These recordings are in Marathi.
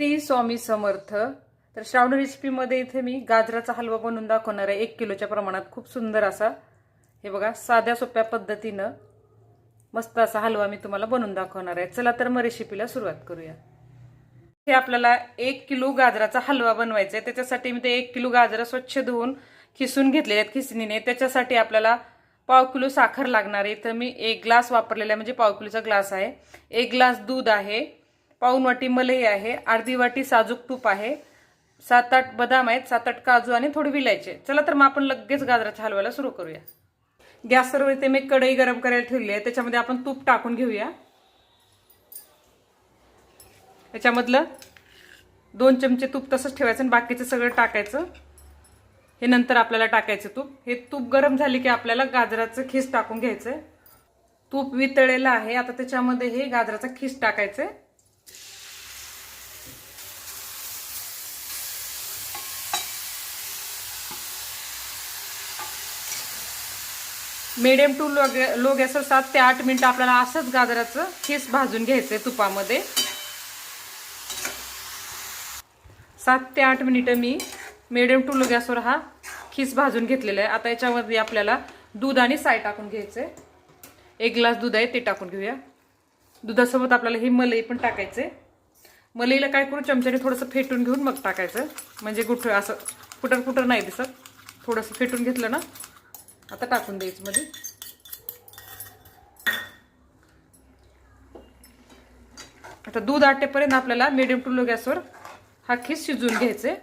श्री स्वामी समर्थ. तर श्रावण रेसिपीमध्ये इथे मी गाजराचा हलवा बनवून दाखवणार आहे. एक किलोच्या प्रमाणात. खूप सुंदर असा. हे बघा साध्या सोप्या पद्धतीनं मस्त असा हलवा मी तुम्हाला बनवून दाखवणार आहे. चला तर मग रेसिपीला सुरुवात करूया. हे आपल्याला एक किलो गाजराचा हलवा बनवायचा आहे. त्याच्यासाठी मी ते एक किलो गाजरं स्वच्छ धुवून खिसून घेतलेले आहेत खिसणीने. त्याच्यासाठी आपल्याला पाव किलो साखर लागणार आहे. इथं मी एक ग्लास वापरलेला आहे. म्हणजे पाव किलोचा ग्लास आहे. एक ग्लास दूध आहे. पाऊन वाटी मलई आहे अर्धी वाटी साजूक तूप आहे सात आठ बदाम आहेत सात आठ काजू आणि थोडी विलायचे चला तर मग आपण लगेच गाजराच्या हलव्याला सुरू करूया. गॅसवर इथे मी कढई गरम करायला ठेवली आहे. त्याच्यामध्ये आपण तूप टाकून घेऊया. त्याच्यामधलं दोन चमचे तूप तसंच ठेवायचं आणि बाकीचं सगळं टाकायचं. हे नंतर आपल्याला टाकायचं तूप. हे तूप गरम झाले की आपल्याला गाजराचं खीस टाकून घ्यायचं तूप वितळलेलं आहे. आता त्याच्यामध्ये हे गाजराचं खीस टाकायचं मिडियम टू लो लो गॅसवर सात ते आठ मिनिटं आपल्याला असंच गाजराचं खीस भाजून घ्यायचं आहे तुपामध्ये. सात ते आठ मिनिटं मी मिडियम टू लो गॅसवर हा खीस भाजून घेतलेला आहे. आता याच्यामध्ये आपल्याला दूध आणि साय टाकून घ्यायचंय. एक ग्लास दूध आहे ते टाकून घेऊया. दुधासोबत आपल्याला हे मलई पण टाकायचंय. मलईला काय करू चमच्याने थोडंसं फेटून घेऊन मग टाकायचं. म्हणजे गुठ असं कुठं कुठं नाही दिसत. थोडंसं फेटून घेतलं ना आता टाकून द्यायचं मध्ये. आता दूध आटेपर्यंत आपल्याला मिडियम टू लो गॅसवर हा खीस शिजवून घ्यायचे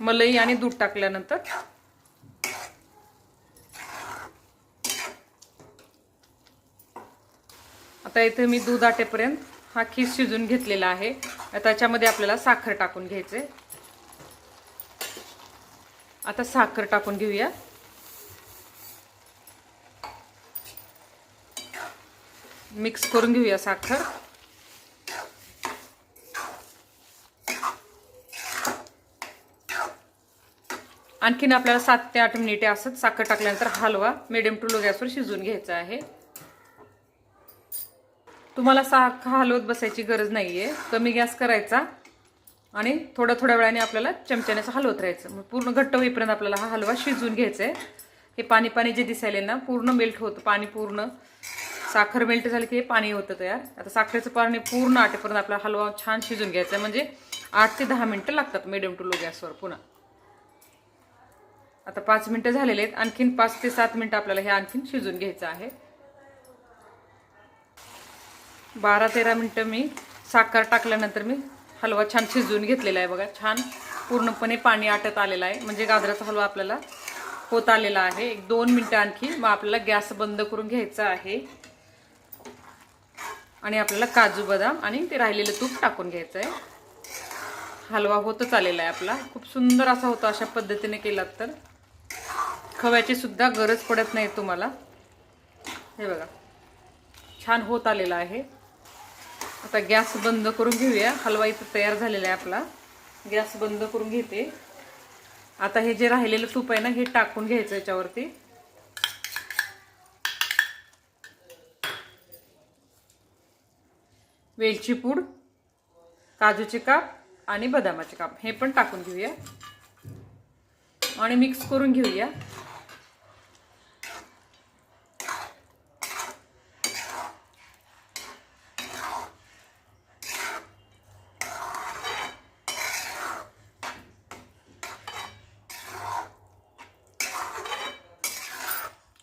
मलई आणि दूध टाकल्यानंतर. आता इथे मी दूध आटेपर्यंत हा खीस शिजून घेतलेला आहे. त्याच्यामध्ये आपल्याला साखर टाकून घ्यायचे आता साखर टाकून घेऊया. मिक्स करून घेऊया साखर. आणखीन आपल्याला सात ते आठ मिनिटे असंच साखर टाकल्यानंतर हलवा मिडियम टू लो गॅसवर शिजवून घ्यायचा आहे. तुम्हाला साखर हलवत बसायची गरज नाही आहे कमी गॅस करायचा आणि थोड्या थोड्या वेळाने आपल्याला चमच्याने हलवत राहायचं. मग पूर्ण घट्ट होईपर्यंत आपल्याला हा हलवा शिजवून घ्यायचा आहे. हे पाणी पाणी जे दिसायले ना पूर्ण मेल्ट होतं. पाणी पूर्ण. साखर मेल्ट झाली की हे पाणी होतं तयार. आता साखरेचं पाणी पूर्ण आटेपर्यंत आपला हलवा छान शिजून घ्यायचा आहे. म्हणजे आठ ते दहा मिनटं लागतात मिडियम टू लो गॅसवर पुन्हा. आता पाच मिनटं झालेले आहेत. आणखीन पाच ते सात मिनटं आपल्याला हे आणखीन शिजून घ्यायचं आहे. बारा तेरा मिनटं मी साखर टाकल्यानंतर मी हलवा छान शिजवून घेतलेला आहे बघा. छान पूर्णपणे पाणी आटत आलेलं आहे. म्हणजे गाजराचा हलवा आपल्याला होत आलेला आहे. एक दोन मिनटं आणखी मग आपल्याला गॅस बंद करून घ्यायचा आहे. आणि आपल्याला काजू बदाम आणि ते राहिलेलं तूप टाकून घ्यायचं आहे हलवा होतच आलेला आहे आपला. खूप सुंदर असा होतो अशा पद्धतीने केलात तर. खव्याची सुद्धा गरज पडत नाही तुम्हाला. हे बघा. छान होत आलेला आहे. आता गॅस बंद करून घेऊया. हलवा इथं तयार झालेला आहे आपला. गॅस बंद करून घेते. आता हे जे राहिलेलं तूप आहे ना हे टाकून घ्यायचं याच्यावरती. वेलची पूड काजूचे काप आणि बदामाचे काप. हे पण टाकून घेऊया. आणि मिक्स करून घेऊया.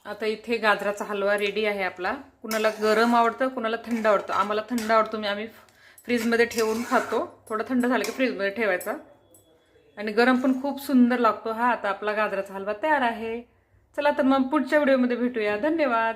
आता इथे गाजराचा हलवा रेडी आहे आपला. कुणाला गरम आवडतं कुणाला थंड आवडतं? आम्हाला थंड आवडतो मी आम्ही फ्रीजमध्ये ठेवून खातो. थोडं थंड झालं की फ्रीजमध्ये ठेवायचा. आणि गरम पण खूप सुंदर लागतो हा. आता आपला गाजराचा हलवा तयार आहे. चला तर मग पुढच्या व्हिडिओमध्ये भेटूया. धन्यवाद.